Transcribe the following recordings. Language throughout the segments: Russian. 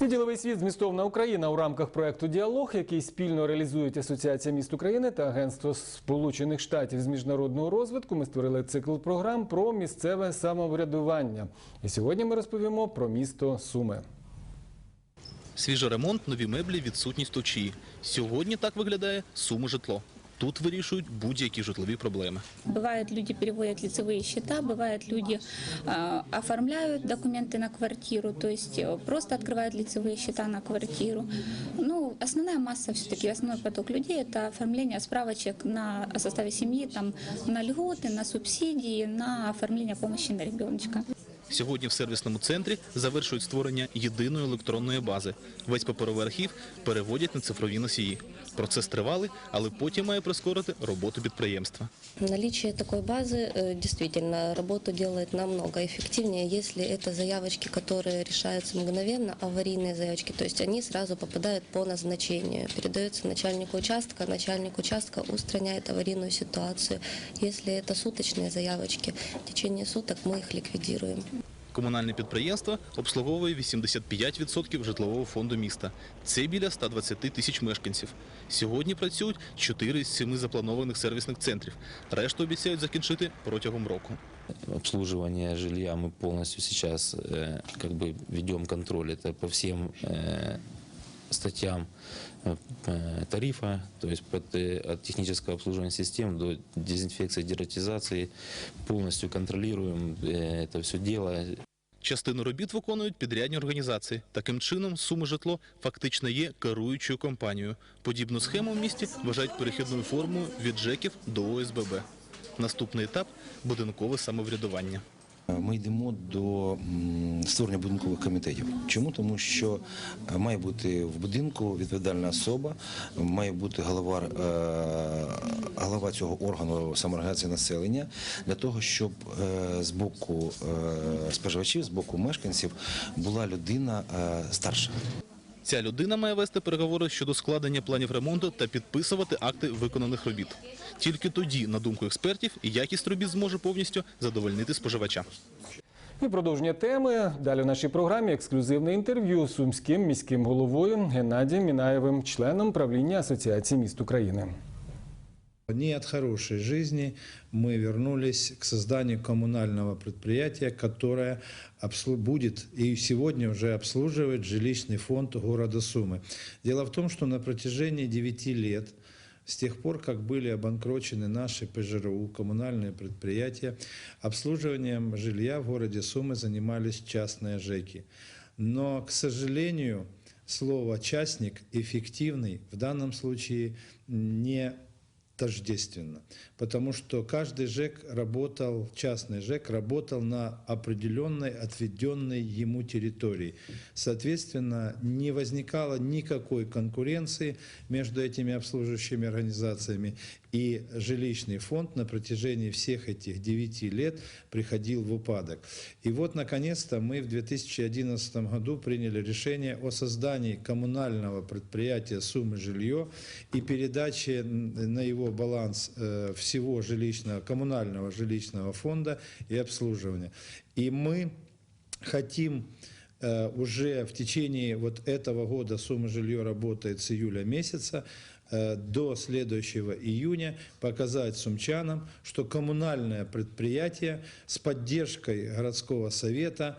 І діловий світ змістовна Україна у рамках проекту Діалог, який спільно реалізують Асоціація міст України та Агентство Сполучених Штатів з міжнародного розвитку. Ми створили цикл програм про місцеве самоврядування. І сьогодні ми розповімо про місто Суми. Свіжий ремонт, нові меблі, відсутність точії. Сьогодні так виглядає суми житло. Тут вирішують будь-які житлові проблеми. Бывает, люди переводят лицевые счета, бывает, люди э, оформляют документы на квартиру, то есть э, просто открывают лицевые счета на квартиру. Ну, основная масса все-таки, основной поток людей – это оформление справочек на, о составе семьи, там, на льготы, на субсидии, на оформление помощи на ребеночка. Сьогодні в сервісному центрі завершують створення єдиної електронної бази. Весь паперовий архів переводять на цифрові носії. Процес тривалий, але потім має прискорити роботу підприємства. Наличие такой базы э, действительно работу делает намного эффективнее, если это заявочки, которые решаются мгновенно, аварийные заявочки, то есть они сразу попадают по назначению, передаются начальнику участка, начальник участка устраняет аварийную ситуацию. Если это суточные заявочки, в течение суток мы их ликвидируем. Комунальне підприємство обслуговує 85% житлового фонду міста. Це біля 120 тисяч мешканців. Сьогодні працюють 4 з 7 запланованих сервісних центрів. Решту обіцяють закінчити протягом року. обслуживание жилья мы полностью сейчас э, как бы ведем контроль. Это по всем э, статьям э, э, тарифа, то есть под, э, от технического обслуживания систем до дезинфекции, дератизации. Полностью контролируем э, это все дело. Частину робіт виконують підрядні організації. Таким чином, суми житло фактично є керуючою компанією. Подібну схему в місті вважають перехідною формою від ЖЕКів до ОСББ. Наступний етап будинкове самоврядування. Ми йдемо до створення будинкових комітетів. Чому? Тому що е, має бути в будинку відповідальна особа, має бути голова, е, голова цього органу самоорганізації населення для того, щоб е, з боку споживачів, з боку мешканців була людина старша. Ця людина має вести переговори щодо складення планів ремонту та підписувати акти виконаних робіт. Тільки тоді, на думку експертів, якість робіт зможе повністю задовольнити споживача. І продовження теми. Далі в нашій програмі ексклюзивне інтерв'ю з сумським міським головою Геннадієм Мінаєвим, членом правління Асоціації міст України. Не от хорошей жизни мы вернулись к созданию коммунального предприятия, которое будет и сегодня уже обслуживает жилищный фонд города Сумы. Дело в том, что на протяжении 9 лет с тех пор, как были обанкрочены наши ПЖРУ, коммунальные предприятия, обслуживанием жилья в городе Сумы занимались частные ЖЭКи. Но, к сожалению, слово «частник» эффективный в данном случае не тождественно, потому что каждый ЖЭК работал, частный ЖЭК работал на определенной отведенной ему территории. Соответственно, не возникало никакой конкуренции между этими обслуживающими организациями, и жилищный фонд на протяжении всех этих 9 лет приходил в упадок. И вот, наконец-то, мы в 2011 году приняли решение о создании коммунального предприятия «Суммы жилье» и передаче на его баланс э, всего жилищного, коммунального жилищного фонда и обслуживания. И мы хотим э, уже в течение вот этого года сумма жилье работает с июля месяца, э, до следующего июня показать сумчанам, что коммунальное предприятие с поддержкой городского совета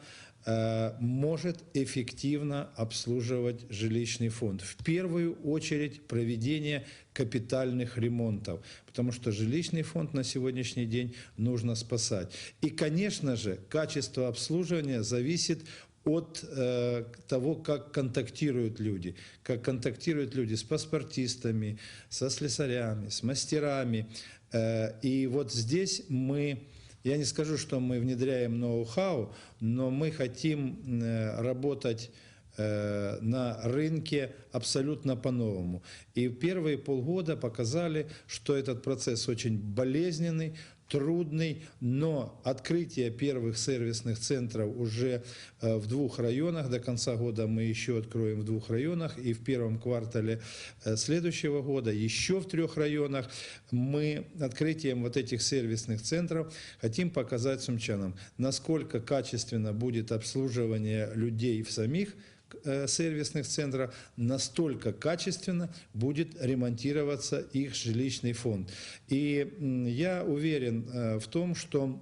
может эффективно обслуживать жилищный фонд. В первую очередь проведение капитальных ремонтов, потому что жилищный фонд на сегодняшний день нужно спасать. И, конечно же, качество обслуживания зависит от э, того, как контактируют люди, как контактируют люди с паспортистами, со слесарями, с мастерами. Э, и вот здесь мы, я не скажу, что мы внедряем ноу-хау, но мы хотим э, работать э, на рынке абсолютно по-новому. И первые полгода показали, что этот процесс очень болезненный, трудный, но открытие первых сервисных центров уже э, в двух районах. До конца года мы еще откроем в двух районах. И в первом квартале э, следующего года еще в трех районах. Мы открытием вот этих сервисных центров хотим показать сумчанам, насколько качественно будет обслуживание людей в самих э, сервисных центров, настолько качественно будет ремонтироваться их жилищный фонд. И я уверен э, в том, что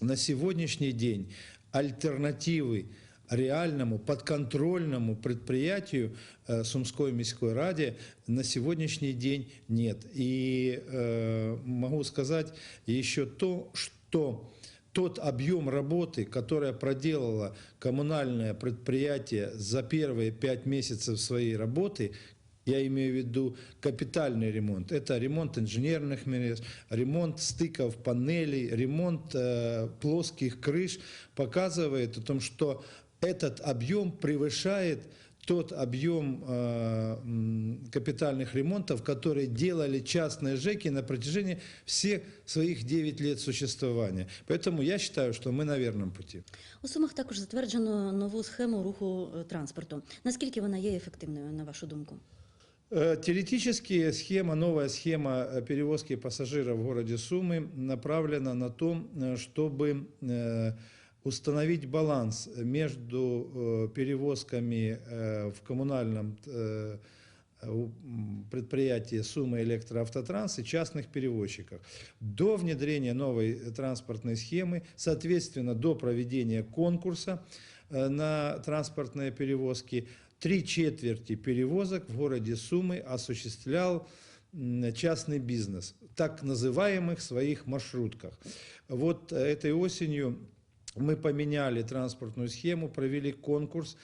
на сегодняшний день альтернативы реальному подконтрольному предприятию э, Сумской міської раді на сегодняшний день нет. И э, могу сказать еще то, что тот объем работы, который проделало коммунальное предприятие за первые пять месяцев своей работы, я имею в виду капитальный ремонт. Это ремонт инженерных мерез, ремонт стыков панелей, ремонт э, плоских крыш, показывает о том, что этот объем превышает тот объем э, капитальных ремонтов, которые делали частные ЖЭКи на протяжении всех своих 9 лет существования. Поэтому я считаю, что мы на верном пути. У Сумах також затверджено нову схему руху е, транспорту. Наскільки вона є ефективною, на вашу думку? Э, Теоретически схема, новая схема э, перевозки пассажиров в городе Сумы направлена на то, э, чтобы установить баланс между перевозками в коммунальном предприятии Сумы электроавтотранс и частных перевозчиков. До внедрения новой транспортной схемы, соответственно, до проведения конкурса на транспортные перевозки, три четверти перевозок в городе Сумы осуществлял частный бизнес, так называемых своих маршрутках. Вот э, этой осенью мы поменяли транспортную схему, провели конкурс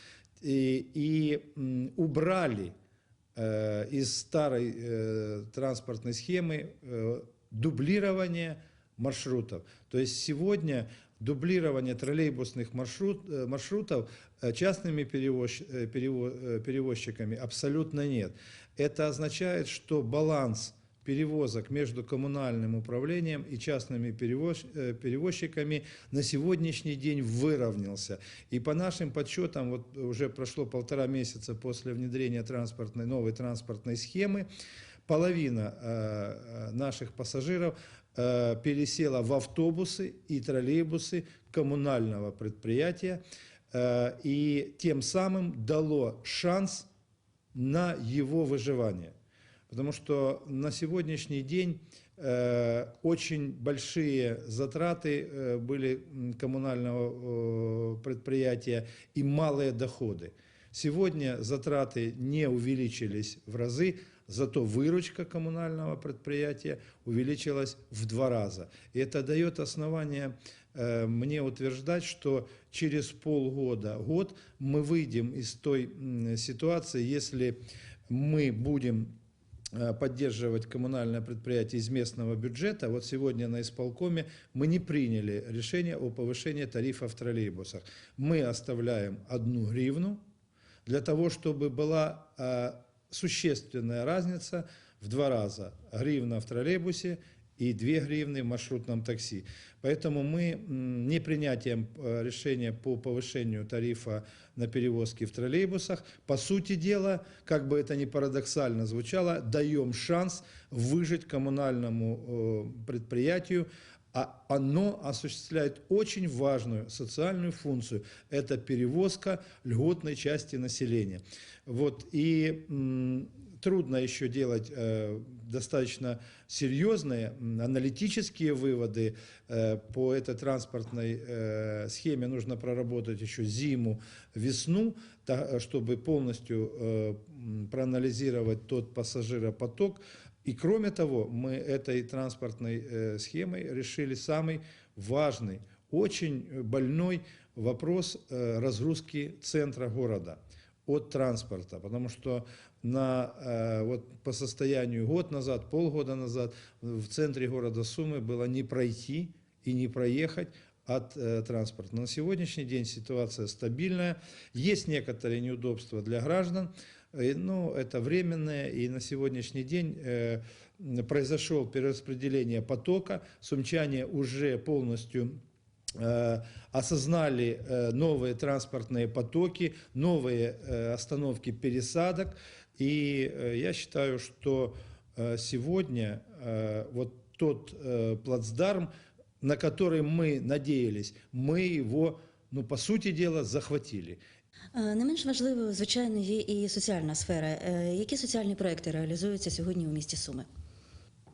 и, и, убрали э, из старой э, транспортной схемы э, дублирование маршрутов. То есть сегодня дублирование троллейбусных маршрут, э, маршрутов э, частными перевоз- э, перево- э, перевозчиками абсолютно нет. Это означает, что баланс перевозок между коммунальным управлением и частными перевоз- перевозчиками на сегодняшний день выровнялся. И по нашим подсчетам, вот уже прошло полтора месяца после внедрения транспортной, новой транспортной схемы, половина э, наших пассажиров пересела в автобусы и троллейбусы коммунального предприятия э, и тем самым дало шанс на его выживание. Потому что на сегодняшний день э, очень большие затраты э, были коммунального э, предприятия и малые доходы. Сегодня затраты не увеличились в разы, зато выручка коммунального предприятия увеличилась в два раза. И это дает основание э, мне утверждать, что через полгода, год мы выйдем из той ситуации, если мы будем э, поддерживать коммунальное предприятие из местного бюджета. Вот сегодня на исполкоме мы не приняли решение о повышении тарифа в троллейбусах. Мы оставляем одну гривну для того, чтобы была э, существенная разница в два раза. Гривна в троллейбусе и 2 гривны в маршрутном такси. Поэтому мы не принятием э, решения по повышению тарифа на перевозки в троллейбусах, по сути дела, как бы это ни парадоксально звучало, даем шанс выжить коммунальному э, предприятию, а оно осуществляет очень важную социальную функцию. Это перевозка льготной части населения. Вот, и трудно еще делать э, достаточно серьезные аналитические выводы э, по этой транспортной э, схеме. Нужно проработать еще зиму, весну, та- чтобы полностью э, проанализировать тот пассажиропоток. И кроме того, мы этой транспортной э, схемой решили самый важный, очень больной вопрос э, разгрузки центра города от транспорта, потому что на, э, вот по состоянию год назад, полгода назад в центре города Сумы было не пройти и не проехать от транспорта. На сегодняшний день ситуация стабильная, есть некоторые неудобства для граждан, э, но это временное, и на сегодняшний день э, произошел перераспределение потока, сумчане уже полностью э, осознали новые транспортные потоки, новые остановки пересадок. И я считаю, что сегодня вот тот плацдарм, на который мы надеялись, мы его, ну, по сути дела, захватили. Е, Не менш важливою, звичайно, є і соціальна сфера. Е, Які соціальні проекти реалізуються сьогодні у місті Суми?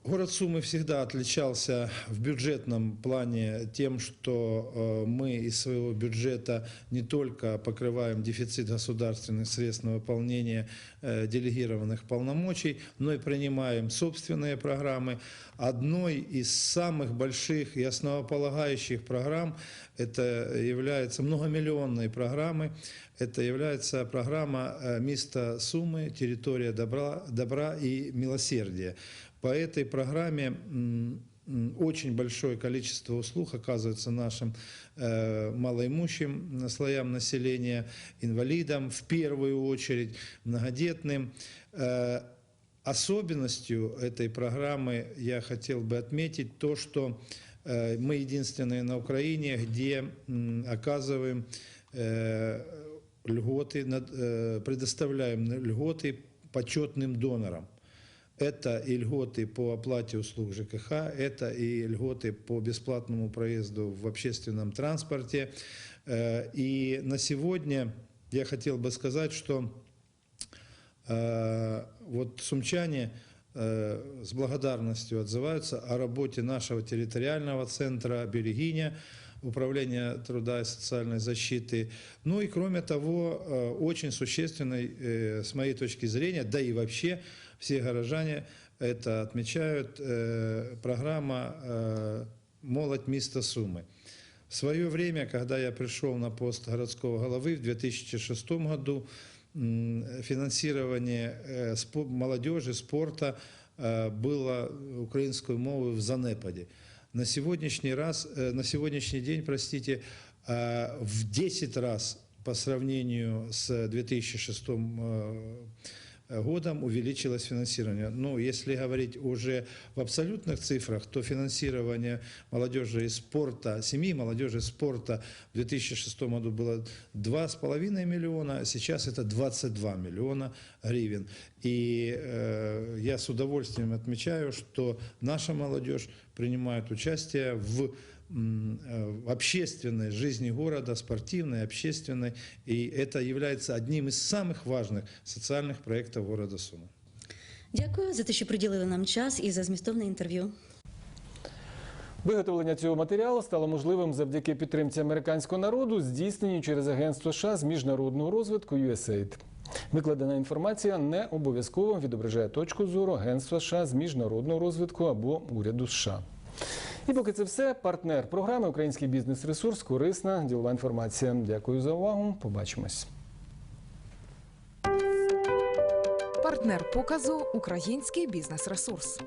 Город Сумы всегда отличался в бюджетном плане тем, что э, мы из своего бюджета не только покрываем дефицит государственных средств на выполнение э, делегированных полномочий, но и принимаем собственные программы. Одной из самых больших и основополагающих программ это является многомиллионной программой. Это является программа э, «Место Сумы. Территория добра, добра и милосердия». По этой программе очень большое количество услуг оказывается нашим э, малоимущим слоям населения, инвалидам в первую очередь, многодетным. Э, особенностью этой программы я хотел бы отметить то, что э, мы единственные на Украине, где м, оказываем э, льготы, над- э, предоставляем льготы почетным донорам. Это и льготы по оплате услуг ЖКХ, это и льготы по бесплатному проезду в общественном транспорте. Э, И на сегодня я хотел бы сказать, что э, вот сумчане э, с благодарностью отзываются о работе нашего территориального центра «Берегиня», Управления труда и социальной защиты. Ну и кроме того, э, очень существенной, э, с моей точки зрения, да и вообще все горожане это отмечают, э, программа «Молодь места Сумы». В свое время, когда я пришел на пост городского головы в 2006 году, финансирование молодежи, спорта было украинской мовы в занепаде. На сегодняшний раз, э, на сегодняшний день, простите, э, в 10 раз по сравнению с 2006 э, годом увеличилось финансирование. Но если говорить уже в абсолютных цифрах, то финансирование молодежи и спорта, семьи молодежи и спорта в 2006 году было 2,5 миллиона, а сейчас это 22 миллиона гривен. И э, я с удовольствием отмечаю, что наша молодежь принимает участие в м, э, в общественной жизни города, спортивной, общественной, и это является одним из самых важных социальных проектов города Сума. Дякую за те, що приділили нам час і за змістовне інтерв'ю. Виготовлення цього матеріалу стало можливим завдяки підтримці американського народу, здійсненій через Агентство США з міжнародного розвитку USAID. Викладена інформація не обов'язково відображає точку зору Агентства США з міжнародного розвитку або уряду США. І поки це все, партнер програми Український бізнес-ресурс, корисна ділова інформація. Дякую за увагу. Побачимось. Партнер показу Український бізнес-ресурс.